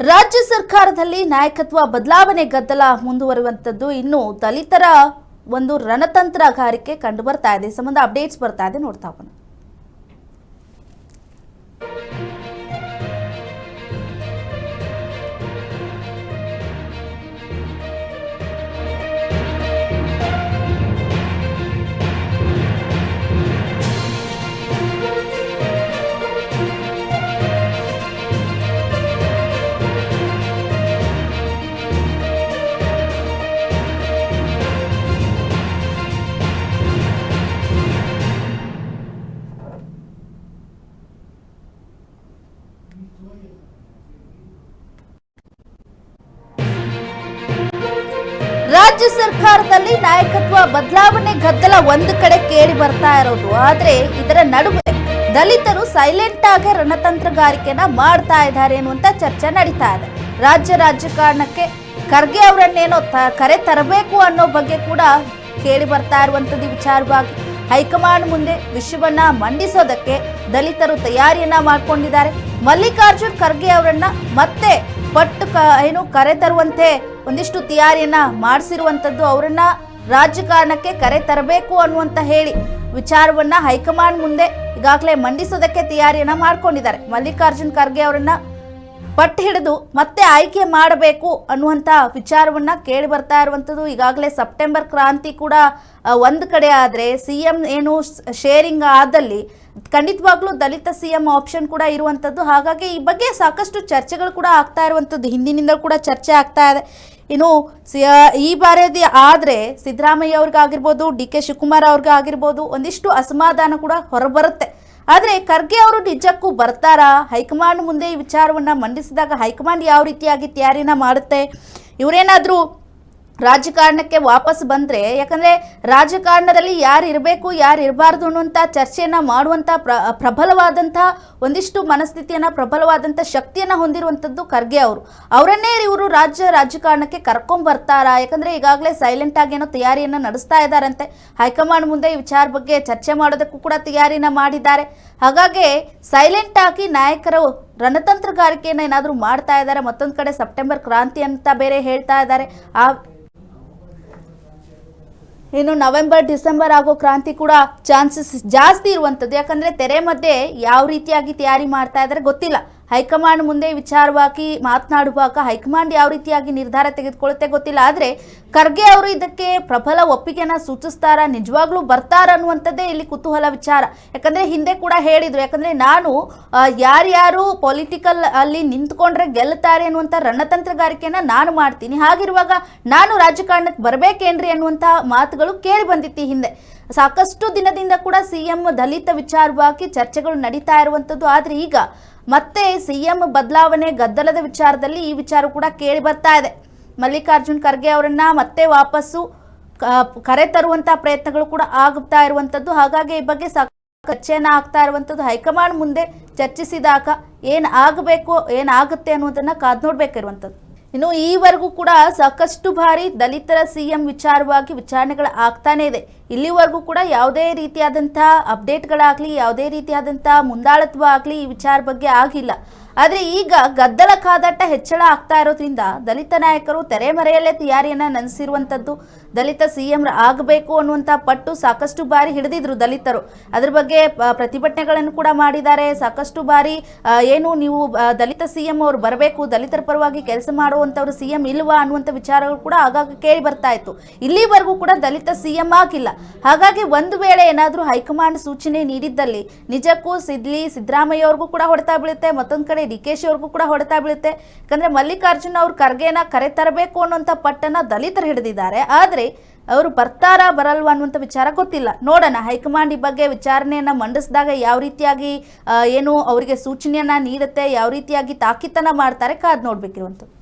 ರಾಜ್ಯ ಸರ್ಕಾರದಲ್ಲಿ ನಾಯಕತ್ವ ಬದಲಾವಣೆ ಗದ್ದಲ ಮುಂದುವರಿಯುವಂಥದ್ದು ಇನ್ನು ದಲಿತರ ಒಂದು ರಣತಂತ್ರಗಾರಿಕೆ ಕಂಡು ಬರ್ತಾ ಇದೆ. ಸಂಬಂಧ ಅಪ್ಡೇಟ್ಸ್ ಬರ್ತಾ ಇದೆ. ನೋಡ್ತಾ ಹೋಗೋಣ. ರಾಜ್ಯ ಸರ್ಕಾರದಲ್ಲಿ ನಾಯಕತ್ವ ಬದಲಾವಣೆ ಗದ್ದಲ ಒಂದು ಕಡೆ ಕೇಳಿ ಬರ್ತಾ ಇರೋದು. ಆದ್ರೆ ಇದರ ನಡುವೆ ದಲಿತರು ಸೈಲೆಂಟ್ ಆಗಿ ರಣತಂತ್ರಗಾರಿಕೆನ ಮಾಡ್ತಾ ಇದ್ದಾರೆ ಅನ್ನುವಂತ ಚರ್ಚೆ ನಡೀತಾ ಇದೆ. ರಾಜ್ಯ ರಾಜಕಾರಣಕ್ಕೆ ಖರ್ಗೆ ಅವರನ್ನೇನೋ ಕರೆ ತರಬೇಕು ಅನ್ನೋ ಬಗ್ಗೆ ಕೂಡ ಕೇಳಿ ಬರ್ತಾ ಇರುವಂತದ್ದು ವಿಚಾರವಾಗಿ. ಹೈಕಮಾಂಡ್ ಮುಂದೆ ವಿಷಯವನ್ನ ಮಂಡಿಸೋದಕ್ಕೆ ದಲಿತರು ತಯಾರಿಯನ್ನ ಮಾಡ್ಕೊಂಡಿದ್ದಾರೆ. ಮಲ್ಲಿಕಾರ್ಜುನ್ ಖರ್ಗೆ ಅವರನ್ನ ಮತ್ತೆ ಪಟ್ಟು ಕ, ಏನು ಕರೆ ತರುವಂತೆ ಒಂದಿಷ್ಟು ತಯಾರಿಯನ್ನ ಮಾಡಿಸಿರುವಂಥದ್ದು ಅವರನ್ನ ರಾಜಕಾರಣಕ್ಕೆ ಕರೆ ತರಬೇಕು ಅನ್ನುವಂತ ಹೇಳಿ ವಿಚಾರವನ್ನ ಹೈಕಮಾಂಡ್ ಮುಂದೆ ಈಗಾಗಲೇ ಮಂಡಿಸೋದಕ್ಕೆ ತಯಾರಿಯನ್ನ ಮಾಡ್ಕೊಂಡಿದ್ದಾರೆ. ಮಲ್ಲಿಕಾರ್ಜುನ್ ಖರ್ಗೆ ಅವರನ್ನ ಪಟ್ಟು ಹಿಡಿದು ಮತ್ತೆ ಆಯ್ಕೆ ಮಾಡಬೇಕು ಅನ್ನುವಂಥ ವಿಚಾರವನ್ನು ಕೇಳಿ ಬರ್ತಾ ಇರುವಂಥದ್ದು. ಈಗಾಗಲೇ ಸೆಪ್ಟೆಂಬರ್ ಕ್ರಾಂತಿ ಕೂಡ ಒಂದು ಕಡೆ ಆದರೆ ಸಿ ಎಂ ಏನು ಶೇರಿಂಗ್ ಆದಲ್ಲಿ ಖಂಡಿತವಾಗ್ಲೂ ದಲಿತ ಸಿ ಎಂ ಆಪ್ಷನ್ ಕೂಡ ಇರುವಂಥದ್ದು. ಹಾಗಾಗಿ ಈ ಬಗ್ಗೆ ಸಾಕಷ್ಟು ಚರ್ಚೆಗಳು ಕೂಡ ಆಗ್ತಾ ಇರುವಂಥದ್ದು. ಹಿಂದಿನಿಂದ ಕೂಡ ಚರ್ಚೆ ಆಗ್ತಾ ಇದೆ. ಇನ್ನು ಈ ಬಾರಿ ಆದರೆ ಸಿದ್ದರಾಮಯ್ಯ ಅವ್ರಿಗಾಗಿರ್ಬೋದು, ಡಿ ಕೆ ಶಿವಕುಮಾರ್ ಅವ್ರಿಗಾಗಿರ್ಬೋದು, ಒಂದಿಷ್ಟು ಅಸಮಾಧಾನ ಕೂಡ ಹೊರಬರುತ್ತೆ. ಆದರೆ ಖರ್ಗೆ ಅವರು ನಿಜಕ್ಕೂ ಬರ್ತಾರಾ? ಹೈಕಮಾಂಡ್ ಮುಂದೆ ಈ ವಿಚಾರವನ್ನು ಮಂಡಿಸಿದಾಗ ಹೈಕಮಾಂಡ್ ಯಾವ ರೀತಿಯಾಗಿ ತಯಾರಿನ ಮಾಡುತ್ತೆ? ಇವರೇನಾದರೂ ರಾಜಕಾರಣಕ್ಕೆ ವಾಪಸ್ ಬಂದರೆ, ಯಾಕಂದರೆ ರಾಜಕಾರಣದಲ್ಲಿ ಯಾರು ಇರಬೇಕು, ಯಾರು ಇರಬಾರ್ದು ಅನ್ನುವಂಥ ಚರ್ಚೆಯನ್ನು ಮಾಡುವಂಥ ಪ್ರ ಪ್ರಬಲವಾದಂಥ ಒಂದಿಷ್ಟು ಮನಸ್ಥಿತಿಯನ್ನು ಪ್ರಬಲವಾದಂಥ ಶಕ್ತಿಯನ್ನು ಹೊಂದಿರುವಂಥದ್ದು ಖರ್ಗೆ ಅವರು. ಅವರನ್ನೇ ಇವರು ರಾಜ್ಯ ರಾಜಕಾರಣಕ್ಕೆ ಕರ್ಕೊಂಬರ್ತಾರಾ ಯಾಕಂದರೆ ಈಗಾಗಲೇ ಸೈಲೆಂಟ್ ಆಗಿ ಏನೋ ತಯಾರಿಯನ್ನು ನಡೆಸ್ತಾ ಇದ್ದಾರಂತೆ ಹೈಕಮಾಂಡ್ ಮುಂದೆ ಈ ವಿಚಾರ ಬಗ್ಗೆ ಚರ್ಚೆ ಮಾಡೋದಕ್ಕೂ ಕೂಡ ತಯಾರಿನ ಮಾಡಿದ್ದಾರೆ. ಹಾಗಾಗಿ ಸೈಲೆಂಟ್ ಆಗಿ ನಾಯಕರು ರಣತಂತ್ರಗಾರಿಕೆಯನ್ನು ಏನಾದರೂ ಮಾಡ್ತಾ ಇದ್ದಾರೆ ಮತ್ತೊಂದು ಕಡೆ ಸೆಪ್ಟೆಂಬರ್ ಕ್ರಾಂತಿ ಅಂತ ಬೇರೆ ಹೇಳ್ತಾ ಇದ್ದಾರೆ. ಆ ಇನ್ನು ನವೆಂಬರ್, ಡಿಸೆಂಬರ್ ಆಗೋ ಕ್ರಾಂತಿ ಕೂಡ ಚಾನ್ಸಸ್ ಜಾಸ್ತಿ ಇರುವಂಥದ್ದು. ಯಾಕಂದರೆ ತೆರೆ ಮಧ್ಯೆ ಯಾವ ರೀತಿಯಾಗಿ ತಯಾರಿ ಮಾಡ್ತಾ ಇದ್ದಾರೆ ಗೊತ್ತಿಲ್ಲ. ಹೈಕಮಾಂಡ್ ಮುಂದೆ ವಿಚಾರವಾಗಿ ಮಾತನಾಡುವಾಗ ಹೈಕಮಾಂಡ್ ಯಾವ ರೀತಿಯಾಗಿ ನಿರ್ಧಾರ ತೆಗೆದುಕೊಳ್ಳುತ್ತೆ ಗೊತ್ತಿಲ್ಲ. ಆದರೆ ಖರ್ಗೆ ಅವರು ಇದಕ್ಕೆ ಪ್ರಬಲ ಒಪ್ಪಿಗೆನ ಸೂಚಿಸ್ತಾರ? ನಿಜವಾಗ್ಲೂ ಬರ್ತಾರ ಅನ್ನುವಂಥದ್ದೇ ಇಲ್ಲಿ ಕುತೂಹಲ ವಿಚಾರ. ಯಾಕಂದರೆ ಹಿಂದೆ ಕೂಡ ಹೇಳಿದರು. ಯಾಕಂದರೆ ನಾನು ಯಾರ್ಯಾರು ಪೊಲಿಟಿಕಲ್ ಅಲ್ಲಿ ನಿಂತ್ಕೊಂಡ್ರೆ ಗೆಲ್ತಾರೆ ಅನ್ನುವಂಥ ರಣತಂತ್ರಗಾರಿಕೆನ ನಾನು ಮಾಡ್ತೀನಿ. ಹಾಗಿರುವಾಗ ನಾನು ರಾಜಕಾರಣಕ್ಕೆ ಬರಬೇಕೇನ್ರಿ ಅನ್ನುವಂಥ ಮಾತುಗಳು ಕೇಳಿ ಬಂದಿತ್ತು ಹಿಂದೆ. ಸಾಕಷ್ಟು ದಿನದಿಂದ ಕೂಡ ಸಿ ಎಂ ದಲಿತ ವಿಚಾರವಾಗಿ ಚರ್ಚೆಗಳು ನಡೀತಾ ಇರುವಂಥದ್ದು. ಆದರೆ ಈಗ ಮತ್ತೆ ಸಿಎಂ ಬದಲಾವಣೆ ಗದ್ದಲದ ವಿಚಾರದಲ್ಲಿ ಈ ವಿಚಾರ ಕೂಡ ಕೇಳಿ ಬರ್ತಾ ಇದೆ. ಮಲ್ಲಿಕಾರ್ಜುನ್ ಖರ್ಗೆ ಅವರನ್ನ ಮತ್ತೆ ವಾಪಸ್ಸು ಕರೆ ತರುವಂತಹ ಪ್ರಯತ್ನಗಳು ಕೂಡ ಆಗುತ್ತಾ ಇರುವಂತದ್ದು. ಹಾಗಾಗಿ ಈ ಬಗ್ಗೆ ಸಾಕು ಆಗ್ತಾ ಇರುವಂಥದ್ದು ಹೈಕಮಾಂಡ್ ಮುಂದೆ ಚರ್ಚಿಸಿದಾಗ ಏನು ಆಗಬೇಕು ಏನಾಗುತ್ತೆ ಅನ್ನೋದನ್ನ ಕಾದ್ ನೋಡ್ಬೇಕಿರುವಂಥದ್ದು ಇನ್ನು ಈವರೆಗೂ ಕೂಡ ಸಾಕಷ್ಟು ಬಾರಿ ದಲಿತರ ಸಿಎಂ ವಿಚಾರವಾಗಿ ವಿಚಾರಣೆಗಳು ಆಗ್ತಾನೆ ಇದೆ. ಇಲ್ಲಿವರೆಗೂ ಕೂಡ ಯಾವುದೇ ರೀತಿಯಾದಂತಹ ಅಪ್ಡೇಟ್ಗಳಾಗಲಿ, ಯಾವುದೇ ರೀತಿಯಾದಂತಹ ಮುಂದಾಳತ್ವ ಆಗಲಿ ಈ ವಿಚಾರ ಬಗ್ಗೆ ಆಗಿಲ್ಲ. ಆದರೆ ಈಗ ಗದ್ದಲ ಕಾದಾಟ ಹೆಚ್ಚಳ ಆಗ್ತಾ ಇರೋದ್ರಿಂದ ದಲಿತ ನಾಯಕರು ತೆರೆಮರೆಯಲ್ಲೇ ತಯಾರಿಯನ್ನ ನಡೆಸಿರುವಂಥದ್ದು ದಲಿತ ಸಿಎಂ ಆಗಬೇಕು ಅನ್ನುವಂಥ ಪಟ್ಟು ಸಾಕಷ್ಟು ಬಾರಿ ಹಿಡಿದಿದ್ರು ದಲಿತರು. ಅದ್ರ ಬಗ್ಗೆ ಪ್ರತಿಭಟನೆಗಳನ್ನು ಕೂಡ ಮಾಡಿದ್ದಾರೆ. ಸಾಕಷ್ಟು ಬಾರಿ ಏನು ನೀವು ದಲಿತ ಸಿಎಂ ಅವರು ಬರಬೇಕು, ದಲಿತರ ಪರವಾಗಿ ಕೆಲಸ ಮಾಡುವಂಥವ್ರು ಸಿಎಂ ಇಲ್ವಾ ಅನ್ನುವಂಥ ವಿಚಾರಗಳು ಕೂಡ ಆಗಾಗ ಕೇಳಿ ಬರ್ತಾ ಇತ್ತು. ಇಲ್ಲಿವರೆಗೂ ಕೂಡ ದಲಿತ ಸಿಎಂ ಆಗಿಲ್ಲ. ಹಾಗಾಗಿ ಒಂದು ವೇಳೆ ಏನಾದರೂ ಹೈಕಮಾಂಡ್ ಸೂಚನೆ ನೀಡಿದ್ದಲ್ಲಿ ನಿಜಕ್ಕೂ ಸಿದ್ಲಿ, ಸಿದ್ದರಾಮಯ್ಯ ಅವ್ರಿಗೂ ಕೂಡ ಹೊಡೆತಾ ಬೀಳುತ್ತೆ, ಮತ್ತೊಂದು ಕಡೆ ಡಿ ಕೆ ಶಿ ಅವ್ರಿಗೂ ಕೂಡ ಹೊಡೆತಾ ಬೀಳುತ್ತೆ. ಯಾಕಂದ್ರೆ ಮಲ್ಲಿಕಾರ್ಜುನ್ ಅವ್ರ ಖರ್ಗೆನ ಕರೆ ತರಬೇಕು ಅನ್ನುವಂಥ ಪಟ್ಟನ್ನ ದಲಿತರು ಹಿಡಿದಿದ್ದಾರೆ. ಆದರೆ ಅವರು ಬರ್ತಾರಾ ಬರಲ್ವಾ ಅನ್ನುವಂಥ ವಿಚಾರ ಗೊತ್ತಿಲ್ಲ. ನೋಡೋಣ, ಹೈಕಮಾಂಡ್ ಈ ಬಗ್ಗೆ ವಿಚಾರಣೆಯನ್ನು ಮಂಡಿಸಿದಾಗ ಯಾವ ರೀತಿಯಾಗಿ ಏನು ಅವರಿಗೆ ಸೂಚನೆಯನ್ನ ನೀಡುತ್ತೆ, ಯಾವ ರೀತಿಯಾಗಿ ತಾಕೀತನ ಮಾಡ್ತಾರೆ ಕಾದು ನೋಡ್ಬೇಕಿರುವಂಥದ್ದು